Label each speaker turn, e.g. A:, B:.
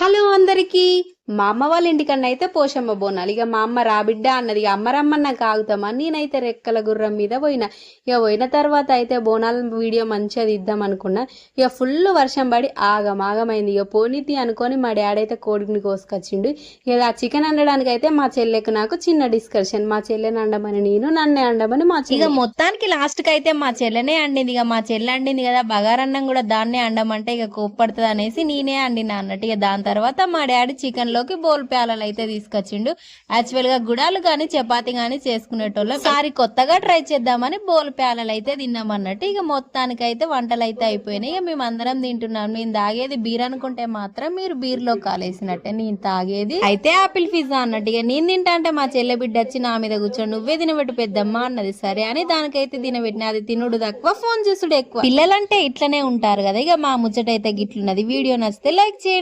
A: Hallo. అందరికీ? మా అమ్మ వాళ్ళ ఇంటికన్నా అయితే పోషమ్మ బోనాలు. ఇక మా అమ్మ రాబిడ్డ అన్నది. అమ్మ రమ్మన్న కాగుతామా? నేనైతే రెక్కల గుర్రం మీద పోయిన. ఇక పోయిన తర్వాత అయితే బోనాల వీడియో మంచిగా తీద్దాం అనుకున్నా. ఇక ఫుల్ వర్షం పడి ఆగం ఆగమైంది. ఇక పోనీతి అనుకొని మా డాడీ అయితే కోడిని కోసుకొచ్చిండు. ఇక ఆ చికెన్ వండడానికి అయితే మా చెల్లెకు నాకు చిన్న డిస్కషన్ మా చెల్లెని అండమని నేను నన్నే అండమని మా
B: ఇక మొత్తానికి లాస్ట్కి అయితే మా చెల్లెనే అండింది. ఇక మా చెల్లె అండింది కదా. బగారన్నం కూడా దాన్నే అండమంటే ఇక కోప్పడుతుంది అనేసి నేనే అండినా అన్నట్టు. ఇక దాని తర్వాత మా డాడీ చికెన్లోకి బోల్ ప్యాలలు అయితే తీసుకొచ్చిండు. యాక్చువల్గా గుడాలు కానీ చపాతి కానీ చేసుకునేటోళ్ళు. సారి కొత్తగా ట్రై చేద్దామని బోల్ ప్యాలలు అయితే తిన్నామన్నట్టు ఇక మొత్తానికి అయితే వంటలు అయితే అయిపోయినాయి. ఇక మేము అందరం తింటున్నాం. నేను తాగేది బీర్ అనుకుంటే మాత్రం మీరు బీర్లో కాలేసినట్టే. నేను తాగేది అయితే ఆపిల్ పిజ్జా అన్నట్టు. ఇక నేను తింటా అంటే మా చెల్లె బిడ్డ వచ్చి నా మీద కూర్చొని నువ్వే తినబెట్టు పెద్దమ్మ అన్నది. సరే అని దానికైతే తినబెట్టిన. అది తినుడు తక్కువ ఫోన్ చూసుడు ఎక్కువ. పిల్లలంటే ఇట్లనే ఉంటారు కదా. ఇక మా ముచ్చట అయితే గిట్లున్నది. వీడియో నచ్చితే లైక్ చేయండి.